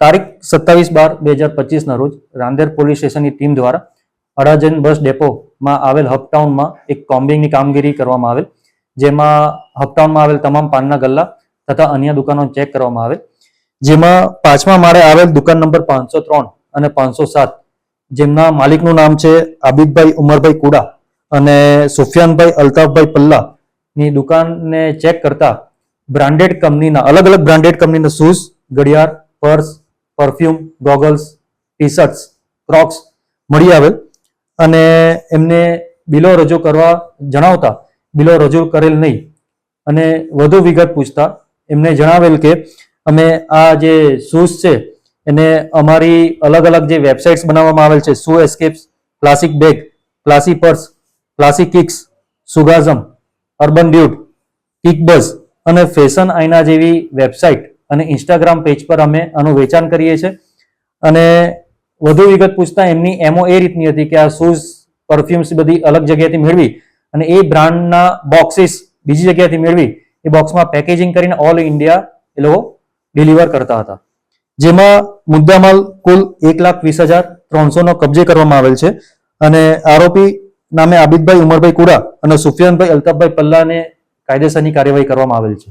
તારીખ સત્તાવીસ બાર બે હજાર પચીસના રોજ રાંદેર પોલીસ સ્ટેશનની ટીમ દ્વારા અડાજન બસ ડેપોમાં આવેલ હપટાઉનમાં એક કોમ્બિંગની કામગીરી કરવામાં આવેલ, જેમાં હપટાઉનમાં આવેલ તમામ પાનના ગલ્લા તથા અન્ય દુકાનો ચેક કરવામાં આવેલ. જેમાં પાંચમા માળે આવેલ દુકાન નંબર પાંચસો ત્રણ અને પાંચસો સાત, જેમના માલિકનું નામ છે આબિદભાઈ ઉમરભાઈ કુડા અને સુફિયાનભાઈ અલ્તાફભાઈ પલ્લા ની દુકાનને ચેક કરતા બ્રાન્ડેડ કંપનીના, અલગ અલગ બ્રાન્ડેડ કંપનીના શૂઝ, ઘડિયાળ, purse perfume, goggles T shirts crocs મળી આવેલ. અને એમને બિલો રજૂ કરવા જણાવતા બિલો રજૂ કરેલ નહીં. અને વધુ વિગત પૂછતા એમને જણાવેલ કે અમે આ જે શૂઝ છે, એને અમારી અલગ અલગ જે વેબસાઇટ્સ બનાવવામાં આવેલ છે, shoe escapes classic bag classy purse classic kicks, સુગાઝમ, urban ડ્યુટ, કિકબઝ અને ફેશન આઈના જેવી વેબસાઇટ અને ઇન્સ્ટાગ્રામ પેજ પર અમે આનું વેચાણ કરીએ છીએ. અને વધુ વિગત પૂછતા એમની એમઓ એ રીતની હતી કે આ શૂઝ પરફ્યુમ્સ બધી અલગ જગ્યાએથી મેળવી અને એ બ્રાન્ડના બોક્સીસ બીજી જગ્યાએથી મેળવી, એ બોક્સમાં પેકેજિંગ કરીને ઓલ ઇન્ડિયા એ લોકો ડિલિવર કરતા હતા. જેમાં મુદ્દામાલ કુલ એક લાખ વીસ હજાર ત્રણસોનો કબજે કરવામાં આવેલ છે. અને આરોપી નામે આબિદભાઈ ઉમરભાઈ કુડા અને સુફિયાનભાઈ અલ્તાફભાઈ પલ્લાને કાયદેસરની કાર્યવાહી કરવામાં આવેલ છે.